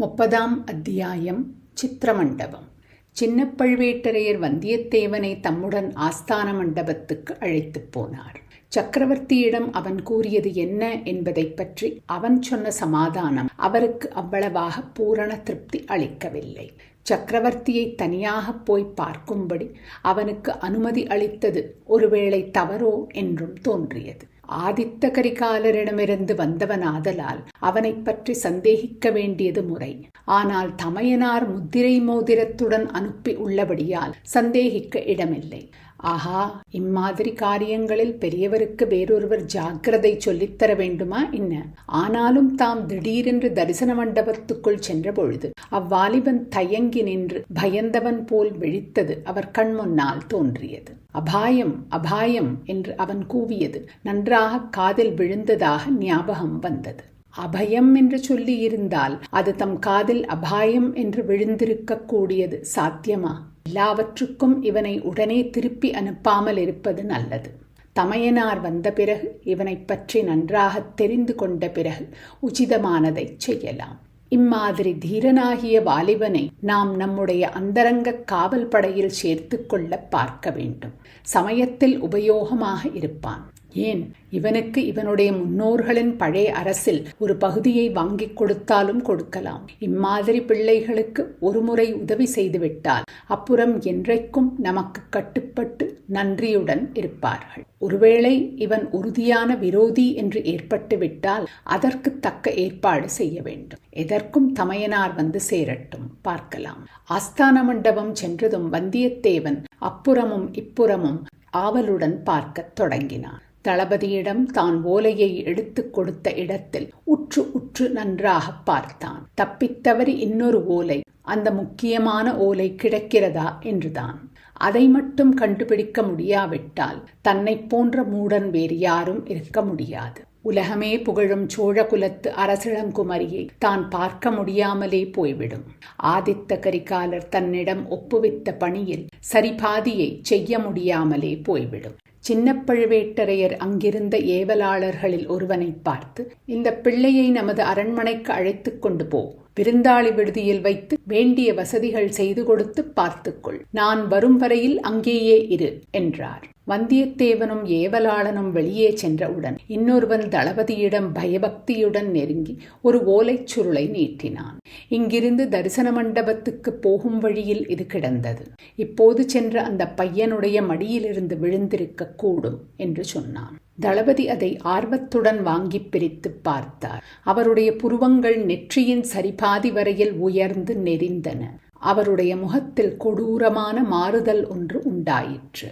முப்பதாம் அத்தியாயம் சித்திரமண்டபம். சின்ன பழுவேட்டரையர் வந்தியத்தேவனை தம்முடன் ஆஸ்தான மண்டபத்துக்கு அழைத்துப் போனார். சக்கரவர்த்தியிடம் அவன் கூறியது என்ன என்பதைப் பற்றி அவன் சொன்ன சமாதானம் அவருக்கு அவ்வளவாக பூரண திருப்தி அளிக்கவில்லை. சக்கரவர்த்தியை தனியாக போய் பார்க்கும்படி அவனுக்கு அனுமதி அளித்தது ஒருவேளை தவறோ என்றும் தோன்றியது. ஆதித்த கரிகாலரிடமிருந்து வந்தவனாதலால் அவனைப் பற்றி சந்தேகிக்க வேண்டியது முறை. ஆனால் தமையனார் முத்திரை மோதிரத்துடன் அனுப்பி உள்ளபடியால் சந்தேகிக்க இடமில்லை. ஆஹா இம்மாதிரி காரியங்களில் பெரியவருக்கு வேறொருவர் ஜாக்கிரதை சொல்லித்தர வேண்டுமா என்ன? ஆனாலும் தாம் திடீரென்று தரிசன மண்டபத்துக்குள் சென்றபொழுது அவ்வாலிபன் தயங்கி நின்று பயந்தவன் போல் விழித்தது அவர் கண்முன்னால் தோன்றியது. அபாயம் அபாயம் என்று அவன் கூவியது. நன்றாக காதில் விழுந்ததாக ஞாபகம் வந்தது. அபயம் என்று சொல்லியிருந்தால் அது தம் காதில் அபாயம் என்று விழுந்திருக்க கூடியது சாத்தியமா? எல்லாவற்றுக்கும் இவனை உடனே திருப்பி அனுப்பாமல் இருப்பது நல்லது. தமையனார் வந்த பிறகு இவனைப் பற்றி நன்றாக தெரிந்து கொண்ட பிறகு உச்சிதமானதை செய்யலாம். இம்மாதிரி தீரனாகிய வாலிபனை நாம் நம்முடைய அந்தரங்க காவல் படையில் சேர்த்து கொள்ள பார்க்க வேண்டும். சமயத்தில் உபயோகமாக இருப்பான். ஏன்? இவனுக்கு இவனுடைய முன்னோர்களின் பழைய அரசில் ஒரு பகுதியை வாங்கிக் கொடுத்தாலும் கொடுக்கலாம். இம்மாதிரி பிள்ளைகளுக்கு ஒருமுறை உதவி செய்துவிட்டால் அப்புறம் என்றைக்கும் நமக்கு கட்டுப்பட்டு நன்றியுடன் இருப்பார்கள். ஒருவேளை இவன் உறுதியான விரோதி என்று ஏற்பட்டு விட்டால் அதற்கு தக்க ஏற்பாடு செய்ய வேண்டும். எதற்கும் தமையனார் வந்து சேரட்டும். பார்க்கலாம். ஆஸ்தான மண்டபம் சென்றதும் வந்தியத்தேவன் அப்புறமும் இப்புறமும் ஆவலுடன் பார்க்கத் தொடங்கினான். தளபதியிடம் தான் ஓலையை எடுத்து கொடுத்த இடத்தில் உற்று உற்று நன்றாக பார்த்தான். தப்பித்தவறி இன்னொரு ஓலை அந்த முக்கியமான ஓலை கிடைக்கிறதா? என்றுதான். அதை மட்டும் கண்டுபிடிக்க முடியாவிட்டால் தன்னை போன்ற மூடன் வேறு யாரும் இருக்க முடியாது. உலகமே புகழும் சோழகுலத்து அரசிளங்குமரியை தான் பார்க்க முடியாமலே போய்விடும். ஆதித்த கரிகாலர் தன்னிடம் ஒப்புவித்த பணியில் சரிபாதியை செய்ய முடியாமலே போய்விடும். சின்ன பழுவேட்டரையர் அங்கிருந்த ஏவலாளர்களில் ஒருவனை பார்த்து இந்த பிள்ளையை நமது அரண்மனைக்கு அழைத்து கொண்டு போ. விருந்தாளி விடுதியில் வைத்து வேண்டிய வசதிகள் செய்து கொடுத்து பார்த்துக்கொள் நான் வரும் வரையில் அங்கேயே இரு என்றார். வந்தியத்தேவனும் ஏவலாளனும் வெளியே சென்றவுடன் இன்னொருவன் தளபதியிடம் பயபக்தியுடன் நெருங்கி ஒரு ஓலைச் சுருளை நீட்டினான். இங்கிருந்து தரிசன மண்டபத்துக்கு போகும் வழியில் இது கிடந்தது. இப்போது சென்ற அந்த பையனுடைய மடியிலிருந்து விழுந்திருக்க கூடும் என்று சொன்னான். தளபதி அதை ஆர்வத்துடன் வாங்கி பிரித்து பார்த்தார். அவருடைய புருவங்கள் நெற்றியின் சரிபாதி வரையில் உயர்ந்து நெறிந்தன. அவருடைய முகத்தில் கொடூரமான மாறுதல் ஒன்று உண்டாயிற்று.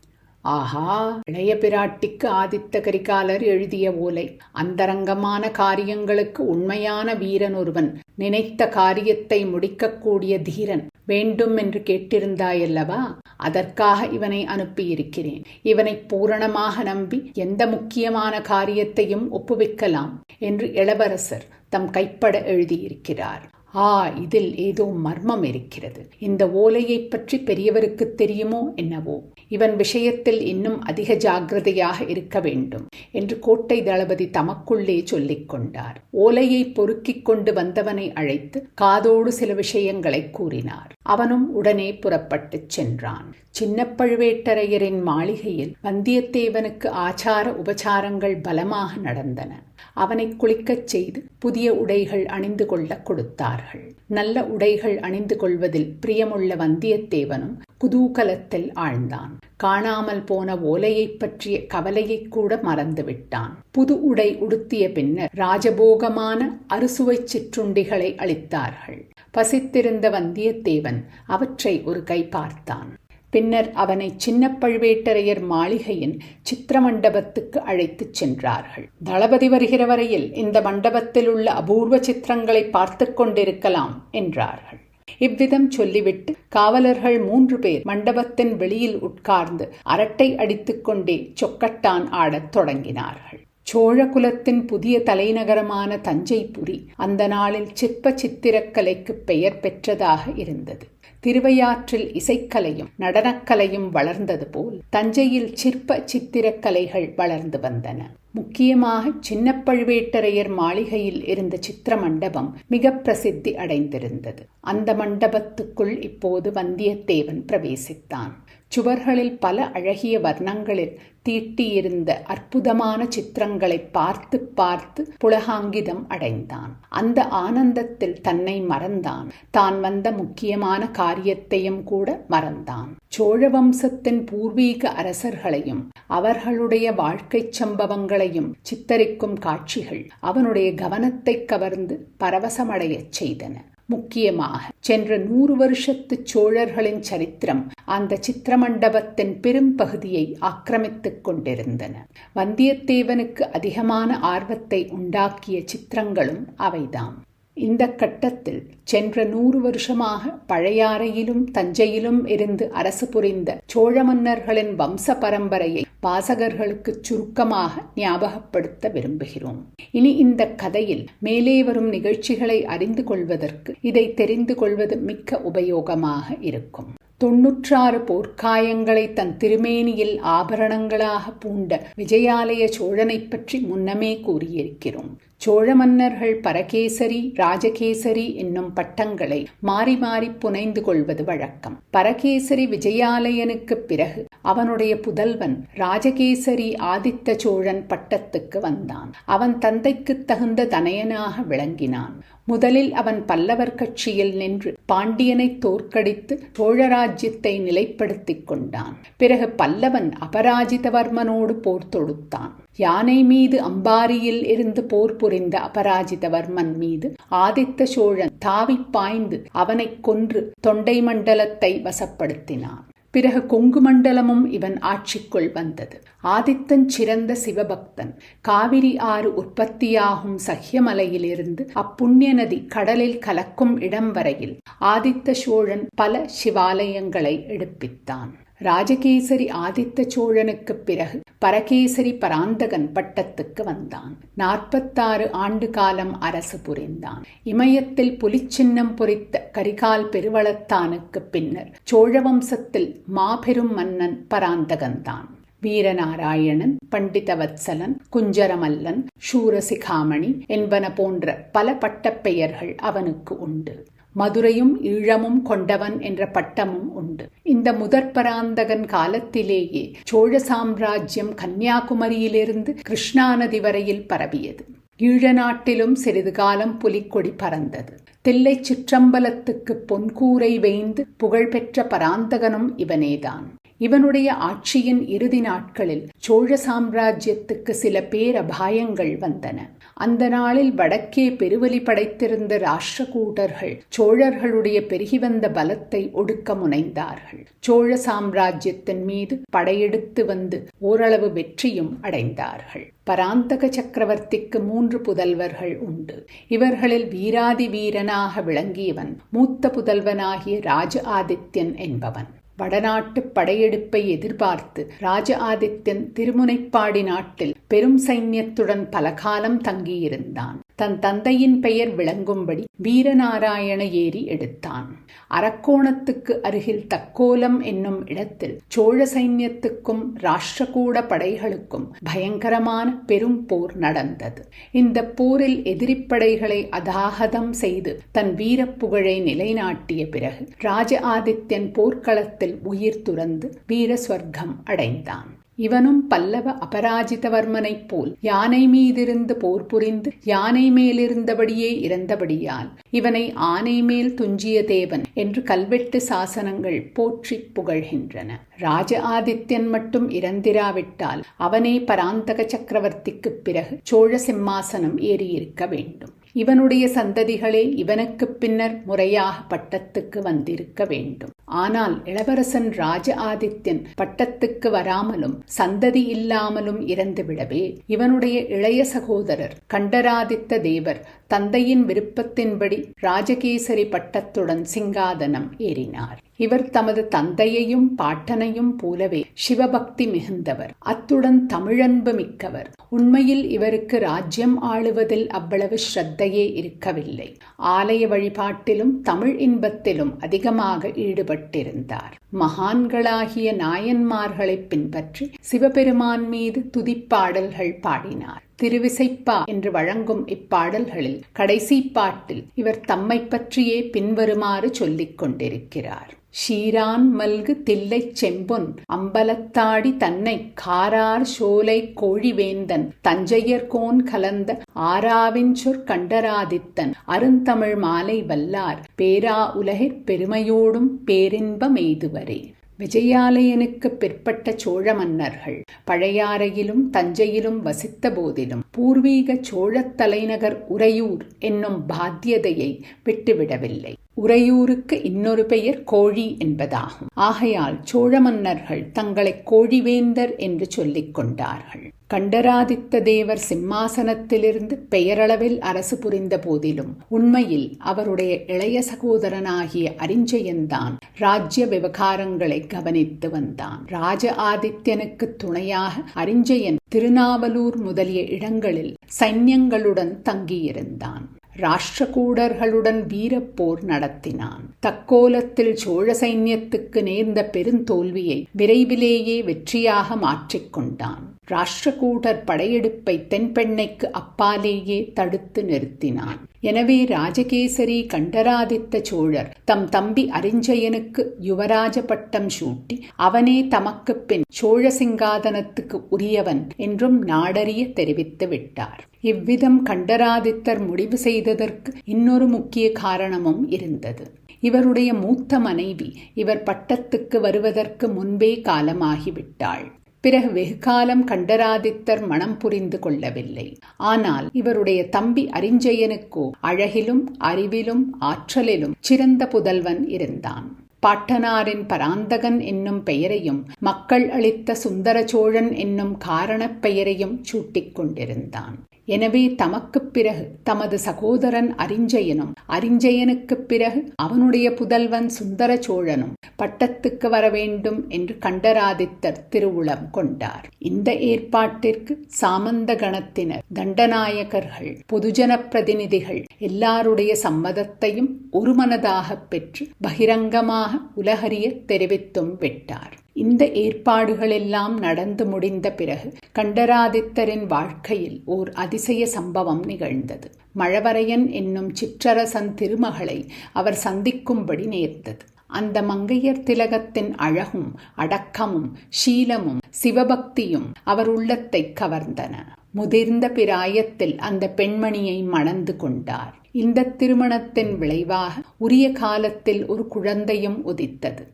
ஆஹா இளைய பிராட்டிக்கு ஆதித்த கரிகாலர் எழுதிய ஓலை. அந்தரங்கமான காரியங்களுக்கு உண்மையான வீரன் ஒருவன். நினைத்த காரியத்தை முடிக்கக்கூடிய தீரன். வேண்டும் என்று கேட்டிருந்தாயல்லவா? அதற்காக இவனை அனுப்பியிருக்கிறேன். இவனை பூரணமாக நம்பி எந்த முக்கியமான காரியத்தையும் ஒப்புவிக்கலாம் என்று இளவரசர் தம் கைப்பட எழுதியிருக்கிறார். ஆ இதில் ஏதோ மர்மம் இருக்கிறது. இந்த ஓலையை பற்றி பெரியவருக்கு தெரியுமோ என்னவோ? இவன் விஷயத்தில் இன்னும் அதிக ஜாகிரதையாக இருக்க வேண்டும் என்று கோட்டை தளபதி தமக்குள்ளே சொல்லிக் கொண்டார். ஓலையை பொறுக்கிக் கொண்டு வந்தவனை அழைத்து காதோடு சில விஷயங்களை கூறினார். அவனும் உடனே புறப்பட்டுச் சென்றான். சின்ன பழுவேட்டரையரின் மாளிகையில் வந்தியத்தேவனுக்கு ஆச்சார உபச்சாரங்கள் பலமாக நடந்தன. அவனை குளிக்கச் செய்து புதிய உடைகள் அணிந்து கொள்ள கொடுத்தார்கள். நல்ல உடைகள் அணிந்து கொள்வதில் பிரியமுள்ள வந்தியத்தேவனும் குதூகலத்தில் ஆழ்ந்தான். காணாமல் போன ஓலையைப் பற்றிய கவலையை கூட மறந்துவிட்டான் புது உடை உடுத்திய பின்னர் ராஜபோகமான அறுசுவை சிற்றுண்டிகளை அளித்தார்கள். பசித்திருந்த வந்தியத்தேவன் அவற்றை ஒரு கை பார்த்தான். பின்னர் அவனை சின்ன பழுவேட்டரையர் மாளிகையின் சித்திர மண்டபத்துக்கு அழைத்துச் சென்றார்கள். தளபதி வருகிற வரையில் இந்த மண்டபத்தில் உள்ள அபூர்வ சித்திரங்களை பார்த்து கொண்டிருக்கலாம் என்றார்கள். இவ்விதம் சொல்லிவிட்டு காவலர்கள் மூன்று பேர் மண்டபத்தின் வெளியில் உட்கார்ந்து அரட்டை அடித்துக்கொண்டே சொக்கட்டான் ஆடத் தொடங்கினார்கள். சோழகுலத்தின் புதிய தலைநகரமான தஞ்சைபுரி அந்த நாளில் சிற்ப சித்திரக்கலைக்கு பெயர் பெற்றதாக இருந்தது. திருவையாற்றில் இசைக்கலையும் நடனக்கலையும் வளர்ந்தது போல் தஞ்சையில் சிற்ப சித்திரக்கலைகள் வளர்ந்து வந்தன. முக்கியமாக சின்ன பழுவேட்டரையர் மாளிகையில் இருந்த சித்திர மண்டபம் மிக பிரசித்தி அடைந்திருந்தது. அந்த மண்டபத்துக்குள் இப்போது வந்தியத்தேவன் பிரவேசித்தான். சுவர்களில் பல அழகிய வர்ணங்களில் தீட்டியிருந்த அற்புதமான சித்திரங்களை பார்த்து பார்த்து புலகாங்கிதம் அடைந்தான். அந்த ஆனந்தத்தில் தன்னை மறந்தான். தான் வந்த முக்கியமான காரியத்தையும் கூட மறந்தான். சோழ வம்சத்தின் பூர்வீக அரசர்களையும் அவர்களுடைய வாழ்க்கை சம்பவங்களையும் சித்தரிக்கும் காட்சிகள் அவனுடைய கவனத்தை கவர்ந்து பரவசமடையச் செய்தன. முக்கியமாக சென்ற நூறு வருஷத்து சோழர்களின் சரித்திரம் அந்த சித்திரமண்டபத்தின் பெரும்பகுதியை ஆக்கிரமித்துக் கொண்டிருந்தன. வந்தியத்தேவனுக்கு அதிகமான ஆர்வத்தை உண்டாக்கிய சித்திரங்களும் அவைதாம். இந்த கட்டத்தில் சென்ற நூறு வருஷமாக பழையாறையிலும் தஞ்சையிலும் இருந்து அரசு புரிந்த சோழ மன்னர்களின் வம்ச பரம்பரையை வாசகர்களுக்கு சுருக்கமாக ஞாபகப்படுத்த விரும்புகிறோம். இனி இந்த கதையில் மேலே வரும் நிகழ்ச்சிகளை அறிந்து கொள்வதற்கு இதை தெரிந்து கொள்வது மிக்க உபயோகமாக இருக்கும். தொன்னூற்றாறு போர்க்காயங்களை தன் திருமேனியில் ஆபரணங்களாக பூண்ட விஜயாலய சோழனைப் பற்றி முன்னமே கூறியிருக்கிறோம். சோழ மன்னர்கள் பரகேசரி ராஜகேசரி என்னும் பட்டங்களை மாறி மாறி புனைந்து கொள்வது வழக்கம். பரகேசரி விஜயாலயனுக்கு பிறகு அவனுடைய புதல்வன் ராஜகேசரி ஆதித்த சோழன் பட்டத்துக்கு வந்தான். அவன் தந்தைக்கு தகுந்த தனையனாக விளங்கினான். முதலில் அவன் பல்லவர் கட்சியில் நின்று பாண்டியனை தோற்கடித்து சோழராஜ்யத்தை நிலைப்படுத்திக் கொண்டான். பிறகு பல்லவன் அபராஜிதவர்மனோடு போர் தொடுத்தான். யானை மீது அம்பாரியில் இருந்து போர் புரிந்த அபராஜிதவர்மன் மீது ஆதித்த சோழன் தாவி பாய்ந்து அவனைக் கொன்று தொண்டை மண்டலத்தை வசப்படுத்தினான். பிறகு கொங்கு மண்டலமும் இவன் ஆட்சிக்குள் வந்தது. ஆதித்தன் சிறந்த சிவபக்தன். காவிரி ஆறு உற்பத்தியாகும் சஹ்யமலையிலிருந்து அப்புண்ணிய நதி கடலில் கலக்கும் இடம் வரையில் ஆதித்த சோழன் பல சிவாலயங்களை எடுப்பித்தான். ராஜகேசரி ஆதித்த சோழனுக்கு பிறகு பரகேசரி பராந்தகன் பட்டத்துக்கு வந்தான். நாற்பத்தாறு ஆண்டு காலம் அரசு புரிந்தான். இமயத்தில் புலிச்சின்னம் பொறித்த கரிகால் பெருவளத்தானுக்கு பின்னர் சோழ வம்சத்தில் மாபெரும் மன்னன் பராந்தகன்தான். வீரநாராயணன் பண்டிதவத்சலன் குஞ்சரமல்லன் சூரசிகாமணி என்பன போன்ற பல பட்டப்பெயர்கள் அவனுக்கு உண்டு. மதுரையும் ஈழமும் கொண்டவன் என்ற பட்டமும் உண்டு. இந்த முதற் பராந்தகன் காலத்திலேயே சோழ சாம்ராஜ்யம் கன்னியாகுமரியிலிருந்து கிருஷ்ணா நதி வரையில் பரவியது. ஈழ நாட்டிலும் சிறிது காலம் புலிக்கொடி பறந்தது. தில்லை சிற்றம்பலத்துக்கு பொன்கூரை வேய்ந்து புகழ்பெற்ற பராந்தகனும் இவனேதான். இவனுடைய ஆட்சியின் இறுதி நாட்களில் சோழ சாம்ராஜ்யத்துக்கு சில பேரபாயங்கள் வந்தன. அந்த நாளில் வடக்கே பெருவலி படைத்திருந்த ராஷ்டிரகூடர்கள் சோழர்களுடைய பெருகி வந்த பலத்தை ஒடுக்க முனைந்தார்கள். சோழ சாம்ராஜ்யத்தின் மீது படையெடுத்து வந்து ஓரளவு வெற்றியும் அடைந்தார்கள். பராந்தக சக்கரவர்த்திக்கு மூன்று புதல்வர்கள் உண்டு. இவர்களில் வீராதி வீரனாக விளங்கியவன் மூத்த புதல்வனாகிய ராஜ ஆதித்யன் என்பவன். வடநாட்டு படையெடுப்பை எதிர்பார்த்து ராஜ ஆதித்யன் திருமுனைப்பாடி நாட்டில் பெரும் சைன்யத்துடன் பல காலம் தங்கியிருந்தான். தன் தந்தையின் பெயர் விளங்கும்படி வீரநாராயண ஏரி எடுத்தான். அரக்கோணத்துக்கு அருகில் தக்கோலம் என்னும் இடத்தில் சோழ சைன்யத்துக்கும் ராஷ்டிரகூட படைகளுக்கும் பயங்கரமான பெரும் போர் நடந்தது. இந்த போரில் எதிரிப்படைகளை அதாகதம் செய்து தன் வீரப்புகழை நிலைநாட்டிய பிறகு ராஜ ஆதித்யன் போர்க்களத்தில் உயிர் துறந்து வீரஸ்வர்க்கம் அடைந்தான். இவனும் பல்லவ அபராஜிதவர்மனைப் போல் யானை மீதிருந்து போர் புரிந்து யானை மேலிருந்தபடியே இறந்தபடியால் இவனை ஆனை மேல் துஞ்சிய தேவன் என்று கல்வெட்டு சாசனங்கள் போற்றி புகழ்கின்றன. ராஜ ஆதித்யன் மட்டும் இறந்திராவிட்டால் அவனே பராந்தக சக்கரவர்த்திக்குப் பிறகு சோழ சிம்மாசனம் ஏறியிருக்க வேண்டும். இவனுடைய சந்ததிகளே இவனுக்குப் பின்னர் முறையாக பட்டத்துக்கு வந்திருக்க வேண்டும். ஆனால் இளவரசன் ராஜ ஆதித்யன் பட்டத்துக்கு வராமலும் சந்ததி இல்லாமலும் இறந்துவிடவே இவனுடைய இளைய சகோதரர் கண்டராதித்த தேவர் தந்தையின் விருப்பத்தின்படி ராஜகேசரி பட்டத்துடன் சிங்காதனம் ஏறினார். இவர் தமது தந்தையையும் பாட்டனையும் போலவே சிவபக்தி மிகுந்தவர். அத்துடன் தமிழன்பு மிக்கவர். உண்மையில் இவருக்கு ராஜ்யம் ஆளுவதில் அவ்வளவு ஸ்ரத்தையே இருக்கவில்லை. ஆலய வழிபாட்டிலும் தமிழ் இன்பத்திலும் அதிகமாக ஈடுபட்டிருந்தார். மகான்களாகிய நாயன்மார்களை பின்பற்றி சிவபெருமான் மீது துதிப்பாடல்கள் பாடினார். திருவிசைப்பா என்று வழங்கும் இப்பாடல்களில் கடைசி பாட்டில் இவர் தம்மை பற்றியே பின்வருமாறு சொல்லிக் கொண்டிருக்கிறார். ஷீரான் மல்கு தில்லைச் செம்பொன் அம்பலத்தாடி தன்னை காரார் சோலை கோழிவேந்தன் தஞ்சையர்கோன் கலந்த ஆராவின் சொற் கண்டராதித்தன் அருந்தமிழ் மாலை வல்லார் பேரா உலகிற் பெருமையோடும் பேரின்பமெய்துவரே விஜயாலயனுக்கு பிற்பட்ட சோழ மன்னர்கள் பழையாறையிலும் தஞ்சையிலும் வசித்த போதிலும் பூர்வீக சோழத் தலைநகர் உறையூர் என்னும் பாத்தியதையை விட்டுவிடவில்லை. உறையூருக்கு இன்னொரு பெயர் கோழி என்பதாகும். ஆகையால் சோழ மன்னர்கள் தங்களை கோழிவேந்தர் என்று சொல்லிக் கொண்டார்கள். கண்டராதித்த தேவர் சிம்மாசனத்திலிருந்து பெயரளவில் அரசு புரிந்த போதிலும் உண்மையில் அவருடைய இளைய சகோதரனாகிய அரிஞ்சயன்தான் ராஜ்ய விவகாரங்களை கவனித்து வந்தான். ராஜ ஆதித்யனுக்கு துணையாக அரிஞ்சயன் திருநாவலூர் முதலிய இடங்களில் சைன்யங்களுடன் தங்கியிருந்தான். ராஷ்டிரகூடர்களுடன் வீரப்போர் நடத்தினான். தக்கோலத்தில் சோழ சைன்யத்துக்கு நேர்ந்த பெருந்தோல்வியை விரைவிலேயே வெற்றியாக மாற்றிக்கொண்டான் ராஷ்டிரகூடர் படையெடுப்பை தென்பெண்ணைக்கு அப்பாலேயே தடுத்து நிறுத்தினான். எனவே ராஜகேசரி கண்டராதித்த சோழர் தம் தம்பி அரிஞ்சயனுக்கு யுவராஜ பட்டம் சூட்டி அவனே தமக்கு பின் சோழ சிங்காதனத்துக்கு உரியவன் என்றும் நாடறிய தெரிவித்து விட்டார். இவ்விதம் கண்டராதித்தர் முடிவு செய்ததற்கு இன்னொரு முக்கிய காரணமும் இருந்தது. இவருடைய மூத்த மனைவி இவர் பட்டத்துக்கு வருவதற்கு முன்பே காலமாகிவிட்டாள். பிறகு வெகுகாலம் கண்டராதித்தர் மனம் புரிந்து கொள்ளவில்லை. ஆனால் இவருடைய தம்பி அரிஞ்சயனுக்கோ அழகிலும் அறிவிலும் ஆற்றலிலும் சிறந்த புதல்வன் இருந்தான். பாட்டனாரின் பராந்தகன் என்னும் பெயரையும் மக்கள் அளித்த சுந்தர சோழன் என்னும் காரணப் பெயரையும் சூட்டிக் கொண்டிருந்தான். எனவே தமக்குப் பிறகு தமது சகோதரன் அரிஞ்சயனும் அரிஞ்சயனுக்குப் பிறகு அவனுடைய புதல்வன் சுந்தர சோழனும் பட்டத்துக்கு வர வேண்டும் என்று கண்டராதித்தர் திருவுளம் கொண்டார். இந்த ஏற்பாட்டிற்கு சாமந்த கணத்தினர் தண்டநாயகர்கள் பொதுஜன பிரதிநிதிகள் எல்லாருடைய சம்மதத்தையும் ஒருமனதாக பெற்று பகிரங்கமாக உலகறிய தெரிவித்தும் விட்டார். இந்த ஏற்பாடுகளெல்லாம் நடந்து முடிந்த பிறகு கண்டராதித்தரின் வாழ்க்கையில் ஓர் அதிசய சம்பவம் நிகழ்ந்தது. மழவரையன் என்னும் சிற்றரசன் திருமகளை அவர் சந்திக்கும்படி நேர்ந்தது. அந்த மங்கையர் திலகத்தின் அழகும் அடக்கமும் சீலமும் சிவபக்தியும் அவர் உள்ளத்தை கவர்ந்தன. முதிர்ந்த பிராயத்தில் அந்த பெண்மணியை மணந்து கொண்டார். இந்த திருமணத்தின் விளைவாக உரிய காலத்தில் ஒரு குழந்தையும் உதித்தது.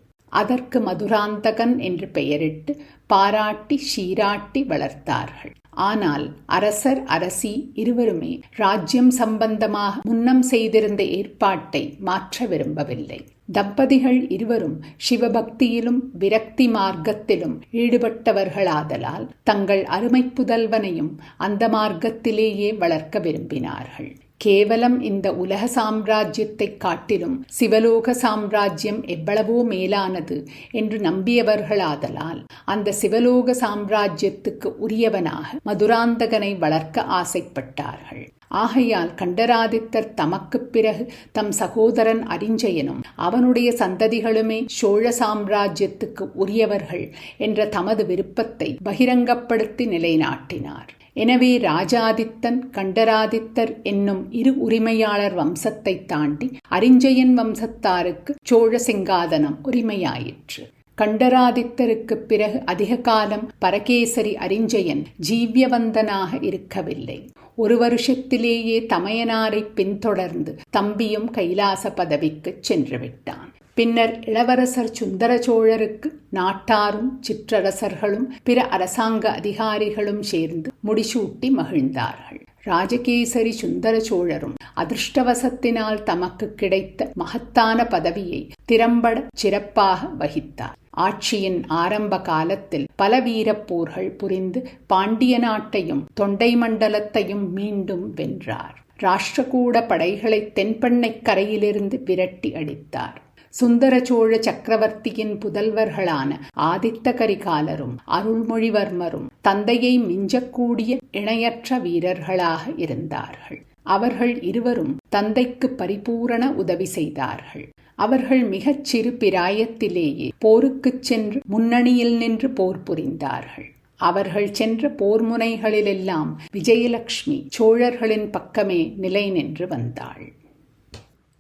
அதற்கு மதுராந்தகன் என்று பெயரிட்டு பாராட்டி சீராட்டி வளர்த்தார்கள். ஆனால் அரசர் அரசி இருவருமே ராஜ்யம் சம்பந்தமாக முன்னம் செய்திருந்த ஏற்பாட்டை மாற்ற விரும்பவில்லை. தம்பதிகள் இருவரும் சிவபக்தியிலும் விரக்தி மார்க்கத்திலும் ஈடுபட்டவர்களாதலால் தங்கள் அருமை புதல்வனையும் அந்த மார்க்கத்திலேயே வளர்க்க விரும்பினார்கள். கேவலம் இந்த உலக சாம்ராஜ்யத்தை காட்டிலும் சிவலோக சாம்ராஜ்யம் எவ்வளவோ மேலானது என்று நம்பியவர்களாதலால் அந்த சிவலோக சாம்ராஜ்யத்துக்கு உரியவனாக மதுராந்தகனை வளர்க்க ஆசைப்பட்டார்கள் ஆகையால் கண்டராதித்தர் தமக்குப் பிறகு தம் சகோதரன் அரிஞ்சயனும் அவனுடைய சந்ததிகளுமே சோழ சாம்ராஜ்யத்துக்கு உரியவர்கள் என்ற தமது விருப்பத்தை பகிரங்கப்படுத்தி நிலைநாட்டினார் எனவே ராஜாதித்தன் கண்டராதித்தர் என்னும் இரு உரிமையாளர் வம்சத்தை தாண்டி அரிஞ்சயன் வம்சத்தாருக்கு சோழ சிங்காதனம் உரிமையாயிற்று. கண்டராதித்தருக்கு பிறகு அதிக காலம் பரகேசரி அரிஞ்சயன் ஜீவ்யவந்தனாக இருக்கவில்லை. ஒரு வருஷத்திலேயே தமையனாரை பின்தொடர்ந்து தம்பியும் கைலாச பதவிக்கு சென்று விட்டான் பின்னர் இளவரசர் சுந்தர சோழருக்கு நாட்டாரும் சிற்றரசர்களும் பிற அரசாங்க அதிகாரிகளும் சேர்ந்து முடிசூட்டி மகிழ்ந்தார்கள். ராஜகேசரி சுந்தர சோழரும் அதிர்ஷ்டவசத்தினால் தமக்கு கிடைத்த மகத்தான பதவியை திறம்பட சிறப்பாக வகித்தார். ஆட்சியின் ஆரம்ப காலத்தில் பல வீரப்போர்கள் புரிந்து பாண்டிய நாட்டையும் தொண்டை மண்டலத்தையும் மீண்டும் வென்றார். ராஷ்டிரகூட படைகளை தென்பெண்ணைக் கரையிலிருந்து விரட்டி அடித்தார். சுந்தர சோழ சக்கரவர்த்தியின் புதல்வர்களான ஆதித்த கரிகாலரும் அருள்மொழிவர்மரும் தந்தையை மிஞ்சக்கூடிய இணையற்ற வீரர்களாக இருந்தார்கள். அவர்கள் இருவரும் தந்தைக்கு பரிபூரண உதவி செய்தார்கள். அவர்கள் மிகச் சிறு பிராயத்திலேயே போருக்குச் சென்று முன்னணியில் நின்று போர் புரிந்தார்கள். அவர்கள் சென்ற போர் முனைகளிலெல்லாம் விஜயலட்சுமி சோழர்களின் பக்கமே நிலை நின்று வந்தாள்.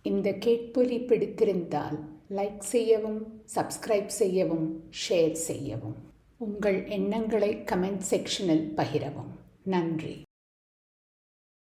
இந்த கேட்பொலி பிடித்திருந்தால் லைக் செய்யவும் சப்ஸ்கிரைப் செய்யவும் ஷேர் செய்யவும். உங்கள் எண்ணங்களை கமெண்ட் செக்ஷனில் பகிரவும். நன்றி.